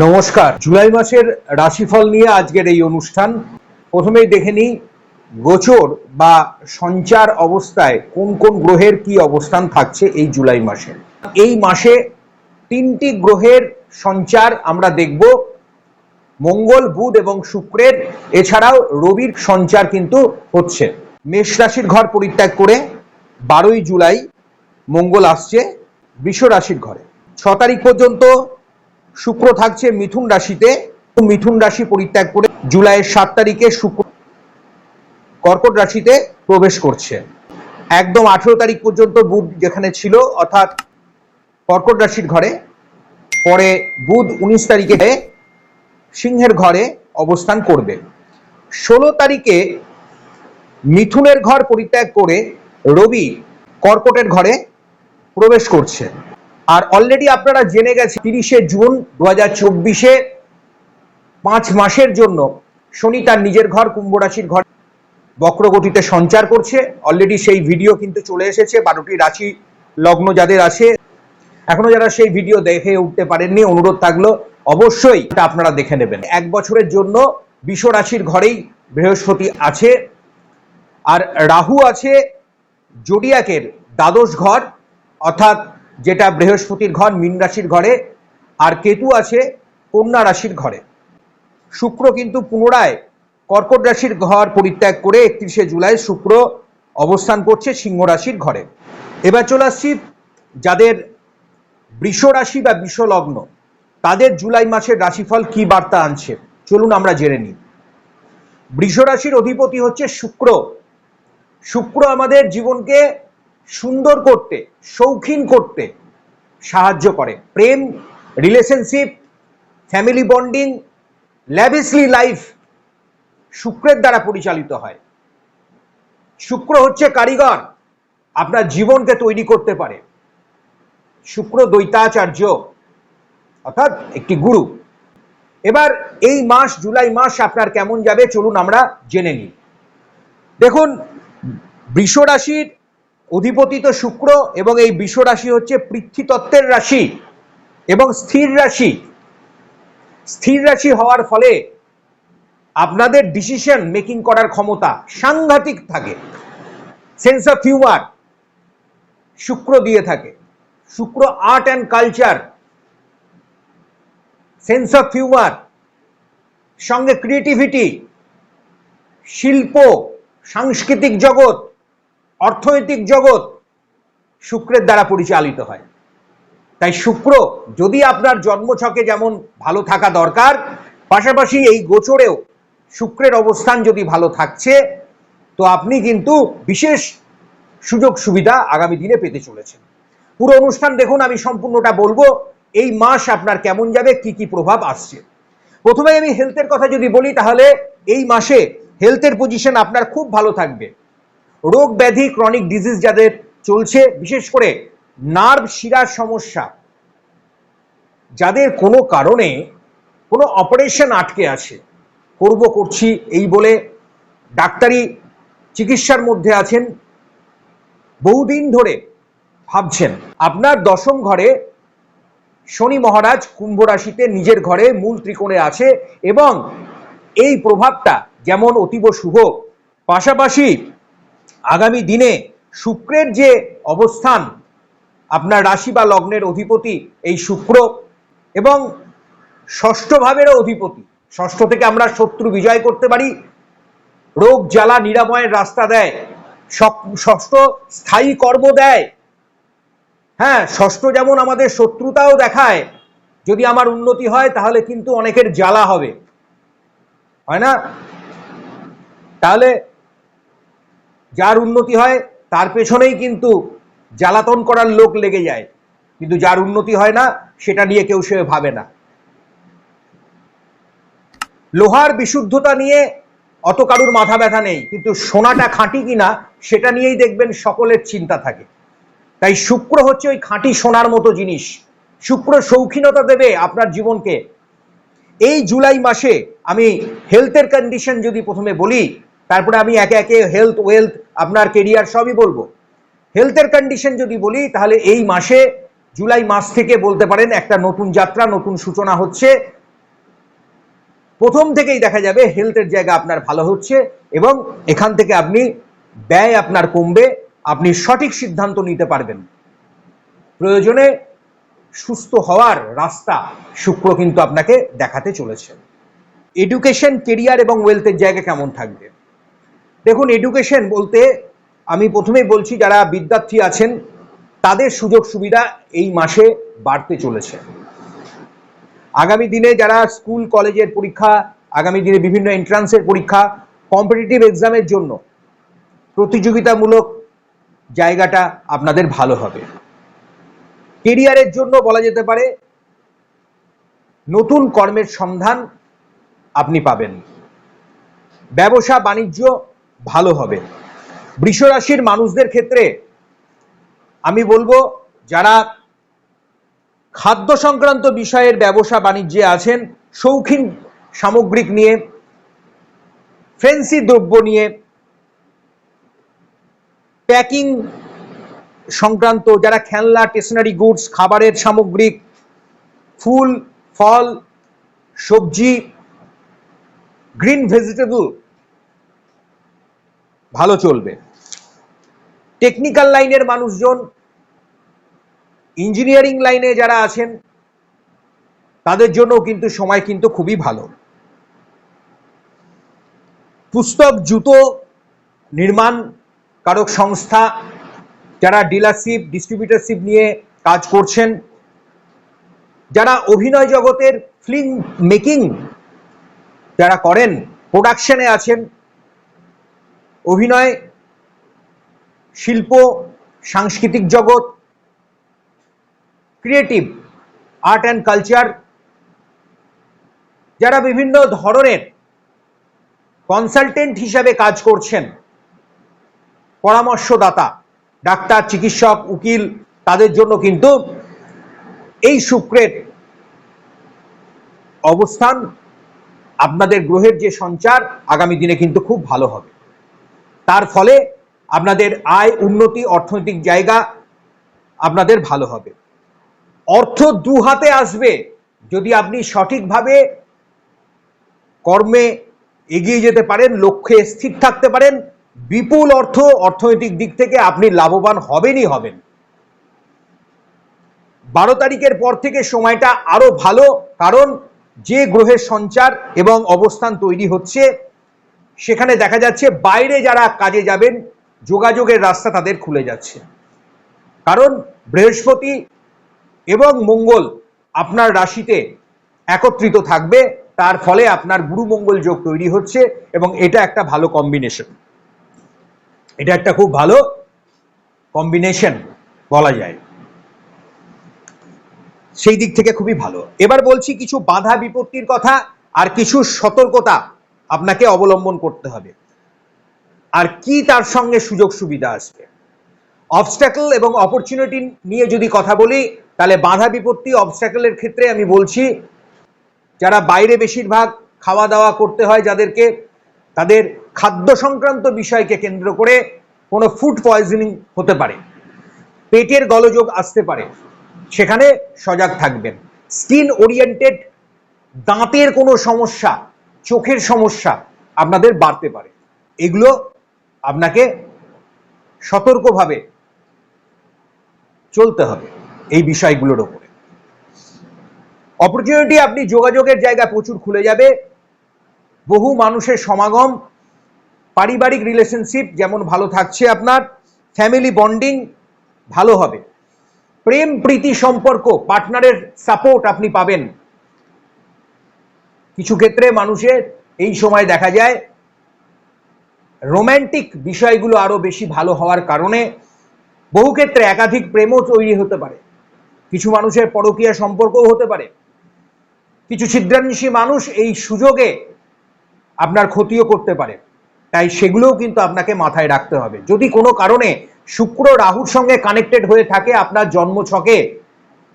নমস্কার। জুলাই মাসের রাশিফল নিয়ে আজকের এই অনুষ্ঠান। প্রথমেই দেখে নিই, গোচর বা সঞ্চার অবস্থায় কোন কোন গ্রহের কি অবস্থান থাকছে এই জুলাই মাসে। এই মাসে তিনটি গ্রহের সঞ্চার আমরা দেখব। মঙ্গল, বুধ এবং শুক্রের। এছাড়াও রবির সঞ্চার কিন্তু হচ্ছে। মেষ রাশির ঘর পরিত্যাগ করে বারোই জুলাই মঙ্গল আসছে বৃষ রাশির ঘরে। ছ তারিখ পর্যন্ত শুক্র থাকছে মিথুন রাশিতে। মিথুন রাশি পরিত্যাগ করে জুলাইয়ের সাত তারিখে শুক্র কর্কট রাশিতে প্রবেশ করছে। একদম আঠেরো তারিখ পর্যন্ত বুধ যেখানে ছিল, অর্থাৎ কর্কট রাশির ঘরে। পরে বুধ উনিশ তারিখে সিংহের ঘরে অবস্থান করবে। ষোলো তারিখে মিথুনের ঘর পরিত্যাগ করে রবি কর্কটের ঘরে প্রবেশ করছে। আর অলরেডি আপনারা জেনে গেছে তিরিশে জুন দু হাজার চব্বিশে পাঁচ মাসের জন্য শনি তার নিজের ঘর, কুম্ভ রাশির ঘর বক্রগতিতে সঞ্চার করছে। অলরেডি সেই ভিডিও কিন্তু চলে এসেছে, বারোটি রাশি লগ্ন যাদের আছে। এখনও যারা সেই ভিডিও দেখে উঠতে পারেননি, অনুরোধ থাকল অবশ্যই এটা আপনারা দেখে নেবেন। এক বছরের জন্য বিষ রাশির ঘরেই বৃহস্পতি আছে, আর রাহু আছে জোডিয়াকের দ্বাদশ ঘর, অর্থাৎ যেটা বৃহস্পতির ঘর, মীন রাশির ঘরে, আর কেতু আছে কন্যা রাশির ঘরে। শুক্র কিন্তু পুনরায় কর্কট রাশির ঘর পরিত্যাগ করে একত্রিশে জুলাই শুক্র অবস্থান করছে সিংহ রাশির ঘরে। এবার চলে আসছি যাদের বৃষ রাশি বা বিষ লগ্ন, তাদের জুলাই মাসের রাশিফল কি বার্তা আনছে? চলুন আমরা জেনে নিই। বৃষ রাশির অধিপতি হচ্ছে শুক্র। শুক্র আমাদের জীবনকে সুন্দর করতে, শৌখিন করতে সাহায্য করে। প্রেম relationship family bonding lavishly life শুক্রের দ্বারা পরিচালিত হয়। শুক্র হচ্ছে কারিগর, আপনার জীবনকে তৈরি করতে পারে। শুক্র দ্বৈতাচার্য, অর্থাৎ একটি গুরু। এবার এই মাস, জুলাই মাস আপনার কেমন যাবে? চলুন আমরা জেনে নিই। দেখুন বৃষ রাশির অধিপতি তো শুক্র এবং এই বৃষ রাশি হচ্ছে পৃথ্বীতত্ত্বের রাশি এবং স্থির রাশি। স্থির রাশি হওয়ার ফলে আপনাদের ডিসিশন মেকিং করার ক্ষমতা সাংঘাতিক থাকে। সেন্স অফ হিউমার শুক্র দিয়ে থাকে। শুক্র art and culture sense of humour সঙ্গে ক্রিয়েটিভিটি শিল্প, সাংস্কৃতিক জগৎ অর্থনৈতিক জগৎ শুক্রের দ্বারা পরিচালিত হয়। তাই শুক্র যদি আপনার জন্মছকে যেমন ভালো থাকা দরকার, পাশাপাশি এই গোচরেও শুক্রের অবস্থান যদি ভালো থাকছে, তো আপনি কিন্তু বিশেষ সুযোগ সুবিধা আগামী দিনে পেতে চলেছেন। পুরো অনুষ্ঠান দেখুন, আমি সম্পূর্ণটা বলব, এই মাস আপনার কেমন যাবে, কি কি প্রভাব আসছে। প্রথমে আমি হেলথের কথা যদি বলি, তাহলে এই মাসে হেলথের পজিশন আপনার খুব ভালো থাকবে। রোগ ব্যাধি ক্রনিক ডিজিজ যাদের চলছে, বিশেষ করে নার্ভ শিরার সমস্যা, যাদের কোনো কারণে কোনো অপারেশন আটকে আছে, করব করছি এই বলে ডাক্তারি চিকিৎসার মধ্যে আছেন, বহুদিন ধরে ভাবছেন। আপনার দশম ঘরে শনি মহারাজ কুম্ভ রাশিতে নিজের ঘরে মূল ত্রিকোণে আছে এবং এই প্রভাবটা যেমন অতীব শুভ, পাশাপাশি আগামী দিনে শুক্রের যে অবস্থান, আপনার রাশি বা লগ্নের অধিপতি এই শুক্র এবং ষষ্ঠ ভাবেরও অধিপতি। ষষ্ঠ থেকে আমরা শত্রু বিজয় করতে পারি, রোগ, জ্বালা, নিরাময়ের রাস্তা দেয় ষষ্ঠ স্থায়ী কর্ম দেয়। হ্যাঁ ষষ্ঠ যেমন আমাদের শত্রুতাও দেখায়, যদি আমার উন্নতি হয় তাহলে কিন্তু অনেকের জ্বালা হবে। হয় না? তাহলে যার উন্নতি হয়, তার পেছনেই কিন্তু জ্বালাতন করার লোক লেগে যায়। কিন্তু যার উন্নতি হয় না, সেটা নিয়ে কেউ সে ভাবে না। লোহার বিশুদ্ধতা নিয়ে অত কারুর মাথা ব্যথা নেই, কিন্তু সোনাটা খাঁটি কিনা, সেটা নিয়েই দেখবেন সকলের চিন্তা থাকে। তাই শুক্র হচ্ছে ওই খাঁটি সোনার মতো জিনিস। শুক্র শৌখিনতা দেবে আপনার জীবনকে। এই জুলাই মাসে আমি হেলথের কন্ডিশন যদি প্রথমে বলি তারপরে আমি একে একে হেলথ ওয়েলথ আপনার কেরিয়ার সবই বলব। হেলথের কন্ডিশন যদি বলি, তাহলে এই মাসে, জুলাই মাস থেকে বলতে পারেন একটা নতুন যাত্রা, নতুন সূচনা হচ্ছে। প্রথম থেকেই দেখা যাবে হেলথের জায়গা আপনার ভালো হচ্ছে এবং এখান থেকে আপনি ব্যয় আপনার কমবে, আপনি সঠিক সিদ্ধান্ত নিতে পারবেন। প্রয়োজনে সুস্থ হওয়ার রাস্তা শুক্র কিন্তু আপনাকে দেখাতে চলেছে। এডুকেশন কেরিয়ার এবং ওয়েলথের জায়গা কেমন থাকবে? দেখুন এডুকেশন বলতে আমি প্রথমেই বলছি, যারা বিদ্যার্থী আছেন, তাদের সুযোগ সুবিধা এই মাসে বাড়তে চলেছে। আগামী দিনে যারা স্কুল, কলেজের পরীক্ষা, আগামী দিনে বিভিন্ন এন্ট্রান্সের পরীক্ষা কম্পিটিটিভ এক্সামের জন্য প্রতিযোগিতামূলক জায়গাটা আপনাদের ভালো হবে। কেরিয়ারের জন্য বলা যেতে পারে, নতুন কর্মের সন্ধান আপনি পাবেন। ব্যবসা, বাণিজ্য ভালো হবে। বৃষরাশির মানুষদের ক্ষেত্রে আমি বলব, যারা খাদ্য সংক্রান্ত বিষয়ের ব্যবসা বাণিজ্যে আছেন, শৌখিন সামগ্রিক নিয়ে ফেন্সি দ্রব্য নিয়ে প্যাকিং সংক্রান্ত যারা খেলনা স্টেশনারি গুডস খাবারের সামগ্রিক, ফুল, ফল, সবজি গ্রিন ভেজিটেবল ভালো চলবে। টেকনিক্যাল লাইনের মানুষজন ইঞ্জিনিয়ারিং লাইনে যারা আছেন, তাদের জন্য কিন্তু সময় কিন্তু খুবই ভালো। পুস্তক, জুতো, নির্মাণ কারক সংস্থা, যারা ডিলারশিপ ডিস্ট্রিবিউটারশিপ নিয়ে কাজ করছেন, যারা অভিনয় জগতের ফিল্ম মেকিং যারা করেন প্রোডাকশনে আছেন অভিনয়, শিল্প, সাংস্কৃতিক জগৎ ক্রিয়েটিভ আর্ট অ্যান্ড কালচার যারা বিভিন্ন ধরনের কনসালটেন্ট হিসাবে কাজ করছেন, পরামর্শদাতা, ডাক্তার, চিকিৎসক, উকিল, তাদের জন্য কিন্তু এই শুক্রের অবস্থান আপনাদের গ্রহের যে সঞ্চার, আগামী দিনে কিন্তু খুব ভালো হবে। তার ফলে আপনাদের আয়, উন্নতি, অর্থনৈতিক জায়গা আপনাদের ভালো হবে। অর্থ দু হাতে আসবে যদি আপনি সঠিকভাবে কর্মে এগিয়ে যেতে পারেন, লক্ষ্যে স্থির থাকতে পারেন, বিপুল অর্থ অর্থনৈতিক দিক থেকে আপনি লাভবান হবেনই হবেন। বারো তারিখের পর থেকে সময়টা আরও ভালো, কারণ যে গ্রহের সঞ্চার এবং অবস্থান তৈরি হচ্ছে সেখানে দেখা যাচ্ছে বাইরে যারা কাজে যাবেন, যোগাযোগের রাস্তা তাদের খুলে যাচ্ছে। কারণ বৃহস্পতি এবং মঙ্গল আপনার রাশিতে একত্রিত থাকবে, তার ফলে আপনার গুরু মঙ্গল যোগ তৈরি হচ্ছে এবং এটা একটা ভালো কম্বিনেশন এটা একটা খুব ভালো কম্বিনেশন বলা যায়। সেই দিক থেকে খুবই ভালো। এবার বলছি কিছু বাধা বিপত্তির কথা আর কিছু সতর্কতা আপনাকে অবলম্বন করতে হবে। আর কি তার সঙ্গে সুযোগ সুবিধা আসবে? অবস্ট্যাকল এবং অপরচুনিটি নিয়ে যদি কথা বলি, তাহলে বাধা বিপত্তি অবস্ট্যাকলের ক্ষেত্রে আমি বলছি, যারা বাইরে বেশিরভাগ খাওয়া দাওয়া করতে হয় যাদেরকে, তাদের খাদ্য সংক্রান্ত বিষয়কে কেন্দ্র করে কোনো ফুড পয়জনিং হতে পারে। পেটের গলযোগ আসতে পারে। সেখানে সজাগ থাকবেন। স্কিন ওরিয়েন্টেড দাঁতের কোনো সমস্যা চোখের সমস্যা আপনাদের বাড়তে পারে। এগুলো আপনাকে সতর্কভাবে চলতে হবে এই বিষয়গুলোর ওপরে। অপরচুনিটি আপনি যোগাযোগের জায়গা প্রচুর খুলে যাবে। বহু মানুষের সমাগম, পারিবারিক রিলেশনশিপ যেমন ভালো থাকছে আপনার ফ্যামিলি বন্ডিং ভালো হবে। প্রেম প্রীতি সম্পর্ক পার্টনারের সাপোর্ট আপনি পাবেন। কিছু ক্ষেত্রে মানুষের এই সময় দেখা যায় রোম্যান্টিক বিষয়গুলো আরও বেশি ভালো হওয়ার কারণে বহু ক্ষেত্রে একাধিক প্রেমও তৈরি হতে পারে। কিছু মানুষের পরকীয়া সম্পর্কও হতে পারে। কিছু ছিদ্রাংশী মানুষ এই সুযোগে আপনার ক্ষতিও করতে পারে। তাই সেগুলোও কিন্তু আপনাকে মাথায় রাখতে হবে। যদি কোনো কারণে শুক্র রাহুর সঙ্গে কানেক্টেড হয়ে থাকে আপনার জন্ম ছকে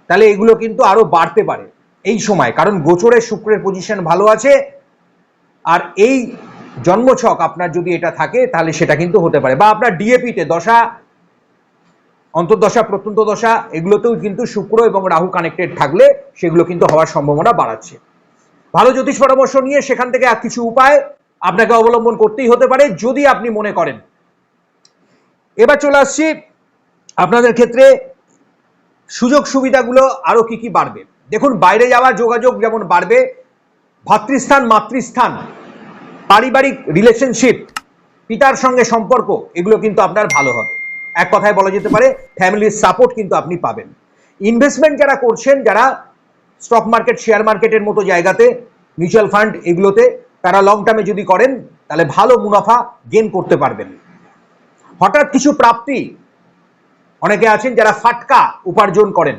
তাহলে এগুলো কিন্তু আরও বাড়তে পারে। এই সময়, কারণ গোচরের শুক্রের পজিশন ভালো আছে, আর এই জন্মছক আপনার যদি এটা থাকে, তাহলে সেটা কিন্তু হতে পারে। বা আপনার ডিএপিতে দশা, অন্তর্দশা, প্রত্যন্ত দশা, এগুলোতেও কিন্তু শুক্র এবং রাহু কানেক্টেড থাকলে সেগুলো কিন্তু হওয়ার সম্ভাবনা বাড়াচ্ছে। ভালো জ্যোতিষ পরামর্শ নিয়ে সেখান থেকে আর কিছু উপায় আপনাকে অবলম্বন করতেই হতে পারে, যদি আপনি মনে করেন। এবার চলে আসছি আপনাদের ক্ষেত্রে সুযোগ সুবিধাগুলো আরও কি কি বাড়বে। দেখুন, বাইরে যাওয়ার যোগাযোগ যেমন বাড়বে, ভাতৃস্থান, মাতৃস্থান, পারিবারিক রিলেশনশিপ পিতার সঙ্গে সম্পর্ক, এগুলো কিন্তু আপনার ভালো হবে। এক কথায় বলা যেতে পারে ফ্যামিলির সাপোর্ট কিন্তু আপনি পাবেন। ইনভেস্টমেন্ট যারা করছেন, যারা স্টক মার্কেট শেয়ার মার্কেটের মতো জায়গাতে মিউচুয়াল ফান্ড এগুলোতে, তারা লং টার্মে যদি করেন, তাহলে ভালো মুনাফা গেন করতে পারবেন। হঠাৎ কিছু প্রাপ্তি, অনেকে আছেন যারা ফাটকা উপার্জন করেন।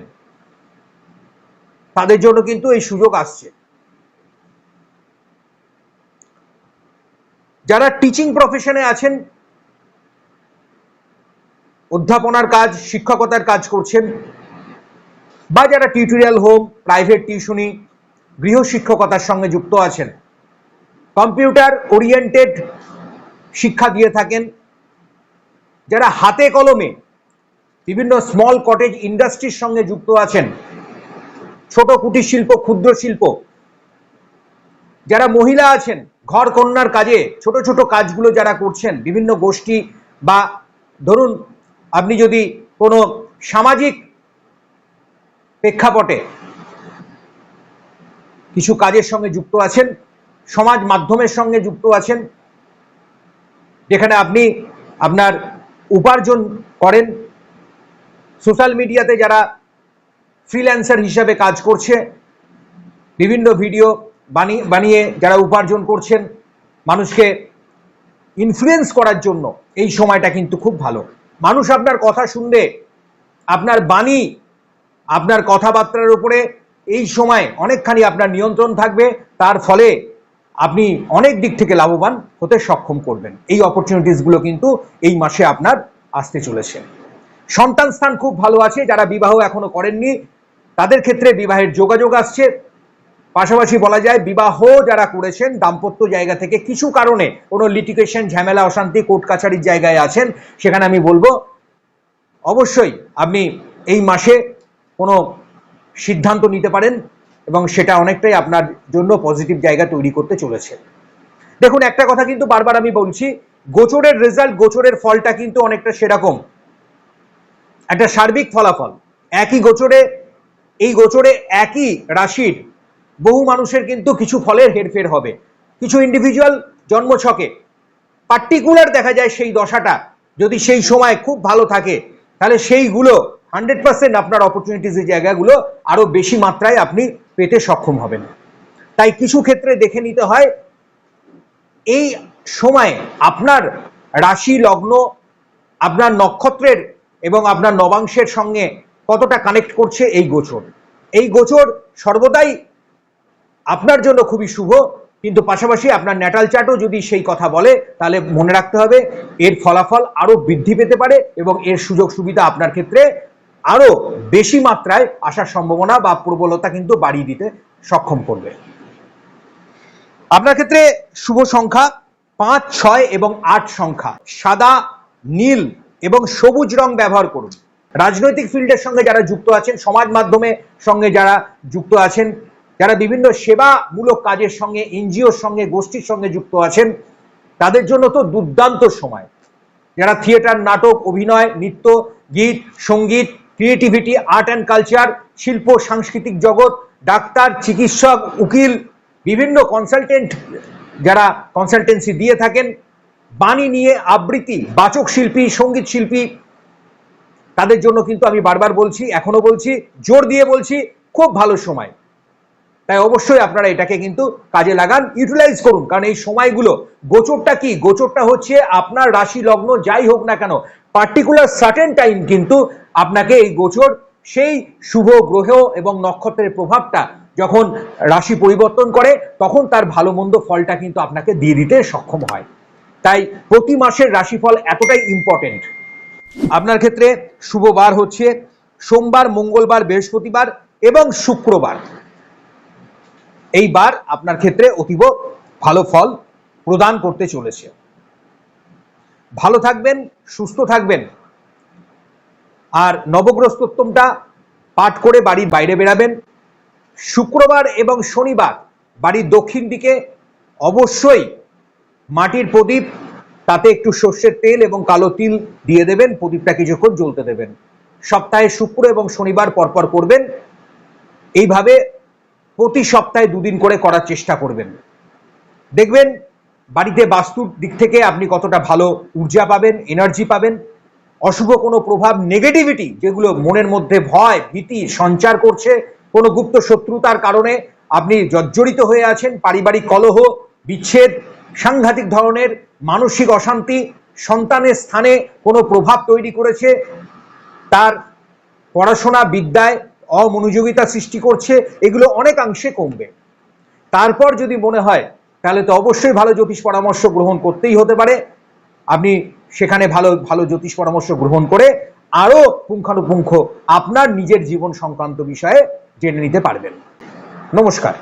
তাদের জন্য কিন্তু এই সুযোগ আসছে। যারা টিচিং প্রফেশনে আছেন, অধ্যাপনার কাজ, শিক্ষকতার কাজ করছেন, বা যারা টিউটোরিয়াল হোম প্রাইভেট টিউশনি গৃহ শিক্ষকতার সঙ্গে যুক্ত আছেন কম্পিউটার ওরিয়েন্টেড শিক্ষা দিয়ে থাকেন, যারা হাতে কলমে বিভিন্ন স্মল কটেজ ইন্ডাস্ট্রির সঙ্গে যুক্ত আছেন ছোট কুটির শিল্প, ক্ষুদ্র শিল্প। যারা মহিলা আছেন, ঘর কন্যার কাজে ছোট ছোট কাজগুলো যারা করছেন, বিভিন্ন গোষ্ঠী বা ধরুন আপনি যদি কোনো সামাজিক প্রেক্ষাপটে কিছু কাজের সঙ্গে যুক্ত আছেন, সমাজ মাধ্যমের সঙ্গে যুক্ত আছেন, যেখানে আপনি আপনার উপার্জন করেন, সোশ্যাল মিডিয়াতে যারা ফ্রিল্যান্সার হিসাবে কাজ করছে। বিভিন্ন ভিডিও বানিয়ে বানিয়ে যারা উপার্জন করছেন, মানুষকে ইনফ্লুয়েন্স করার জন্য এই সময়টা কিন্তু খুব ভালো। মানুষ আপনার কথা শুনবে, আপনার বাণী, আপনার কথাবার্তার উপরে এই সময় অনেকখানি আপনার নিয়ন্ত্রণ থাকবে। তার ফলে আপনি অনেক দিক থেকে লাভবান হতে সক্ষম করবেন। এই অপরচুনিটিসগুলো কিন্তু এই মাসে আপনার আসতে চলেছে। সন্তান স্থান খুব ভালো আছে, যারা বিবাহ এখনও করেননি তাদের ক্ষেত্রে বিবাহের যোগাযোগ আসছে। পাশাপাশি বলা যায়, বিবাহ যারা করেছেন, দাম্পত্য জায়গা থেকে কিছু কারণে কোনো লিটিগেশন ঝামেলা, অশান্তি কোর্ট কাছারির জায়গায় আছেন, সেখানে আমি বলব, অবশ্যই আপনি এই মাসে কোনো সিদ্ধান্ত নিতে পারেন এবং সেটা অনেকটাই আপনার জন্য পজিটিভ জায়গা তৈরি করতে চলেছে। দেখুন, একটা কথা কিন্তু বারবার আমি বলছি, গোচরের রেজাল্ট গোচরের ফলটা কিন্তু অনেকটা সেরকম। একটা সার্বিক ফলাফল। একই গোচরে এই গোচরে একই রাশির বহু মানুষের কিন্তু কিছু ফলের হেরফের হবে। কিছু ইন্ডিভিজুয়াল জন্মছকে পার্টিকুলার দেখা যায় সেই দশাটা। যদি সেই সময় খুব ভালো থাকে, তাহলে সেইগুলো হান্ড্রেড পার্সেন্ট আপনার অপরচুনিটিসের জায়গাগুলো আরও বেশি মাত্রায় আপনি পেতে সক্ষম হবেন। তাই কিছু ক্ষেত্রে দেখে নিতে হয়, এই সময় আপনার রাশি, লগ্ন, আপনার নক্ষত্রের এবং আপনার নবাংশের সঙ্গে কতটা কানেক্ট করছে এই গোচর। এই গোচর সর্বদাই আপনার জন্য খুবই শুভ, কিন্তু পাশাপাশি আপনার ন্যাটাল চার্টও যদি সেই কথা বলে, তাহলে মনে রাখতে হবে এর ফলাফল আরও বৃদ্ধি পেতে পারে এবং এর সুযোগ সুবিধা আপনার ক্ষেত্রে আরও বেশি মাত্রায় আসার সম্ভাবনা বা প্রবলতা কিন্তু বাড়িয়ে দিতে সক্ষম করবে। আপনার ক্ষেত্রে শুভ সংখ্যা পাঁচ, ছয় এবং আট সংখ্যা। সাদা, নীল এবং সবুজ রং ব্যবহার করুন। রাজনৈতিক ফিল্ডের সঙ্গে যারা যুক্ত আছেন, সমাজ মাধ্যমে সঙ্গে যারা যুক্ত আছেন, যারা বিভিন্ন সেবামূলক কাজের সঙ্গে, এনজিওর সঙ্গে, গোষ্ঠীর সঙ্গে যুক্ত আছেন, তাদের জন্য তো দুর্দান্ত সময়। যারা থিয়েটার, নাটক, অভিনয়, নৃত্য, গীত, সংগীত, ক্রিয়েটিভিটি, আর্ট অ্যান্ড কালচার, শিল্প, সাংস্কৃতিক জগৎ, ডাক্তার, চিকিৎসক, উকিল, বিভিন্ন কনসালটেন্ট যারা কনসালটেন্সি দিয়ে থাকেন, বাণী নিয়ে আবৃত্তি, বাচক শিল্পী, সংগীত শিল্পী তাদের জন্য কিন্তু আমি বারবার বলছি এখনও বলছি, জোর দিয়ে বলছি, খুব ভালো সময়। তাই অবশ্যই আপনারা এটাকে কিন্তু কাজে লাগান ইউটিলাইজ করুন। কারণ এই সময়গুলো, গোচরটা কি? গোচরটা হচ্ছে আপনার রাশি লগ্ন যাই হোক না কেন পার্টিকুলার সার্টেন টাইম কিন্তু আপনাকে এই গোচর, সেই শুভ গ্রহ এবং নক্ষত্রের প্রভাবটা যখন রাশি পরিবর্তন করে, তখন তার ভালো মন্দ ফলটা কিন্তু আপনাকে দিয়ে দিতে সক্ষম হয়। তাই প্রতি মাসের রাশিফল এতটাই ইম্পর্টেন্ট আপনার ক্ষেত্রে শুভ বার হচ্ছে সোমবার, মঙ্গলবার, বৃহস্পতিবার এবং শুক্রবার। এই বার আপনার ক্ষেত্রে অতীব ভালো ফল প্রদান করতে চলেছে। ভালো থাকবেন, সুস্থ থাকবেন। আর নবগ্রস্তোত্তমটা পাঠ করে বাড়ির বাইরে বেরাবেন শুক্রবার এবং শনিবার বাড়ির দক্ষিণ দিকে অবশ্যই মাটির প্রদীপ তাতে একটু সর্ষের তেল এবং কালো তিল দিয়ে দেবেন, প্রদীপটা কিছুক্ষণ জ্বলতে দেবেন। সপ্তাহে শুক্র এবং শনিবার পরপর করবেন। এইভাবে প্রতি সপ্তাহে দুদিন করে করার চেষ্টা করবেন। দেখবেন, বাড়িতে বাস্তুর দিক থেকে আপনি কতটা ভালো ঊর্জা পাবেন এনার্জি পাবেন। অশুভ কোনো প্রভাব নেগেটিভিটি যেগুলো মনের মধ্যে ভয়, ভীতি সঞ্চার করছে, কোনো গুপ্ত শত্রুতার কারণে আপনি জর্জরিত হয়ে আছেন, পারিবারিক কলহ, বিচ্ছেদ, সাংঘাতিক ধরনের মানসিক অশান্তি, সন্তানের স্থানে কোনো প্রভাব তৈরি করেছে, তার পড়াশোনা বিদ্যায় অমনোযোগিতা সৃষ্টি করছে, এগুলো অনেকাংশে কমবে। তারপর যদি মনে হয়, তাহলে তো অবশ্যই ভালো জ্যোতিষ পরামর্শ গ্রহণ করতেই হতে পারে। আপনি সেখানে ভালো ভালো জ্যোতিষ পরামর্শ গ্রহণ করে আরও পুঙ্খানুপুঙ্খ আপনার নিজের জীবন সংক্রান্ত বিষয়ে জেনে নিতে পারবেন। নমস্কার।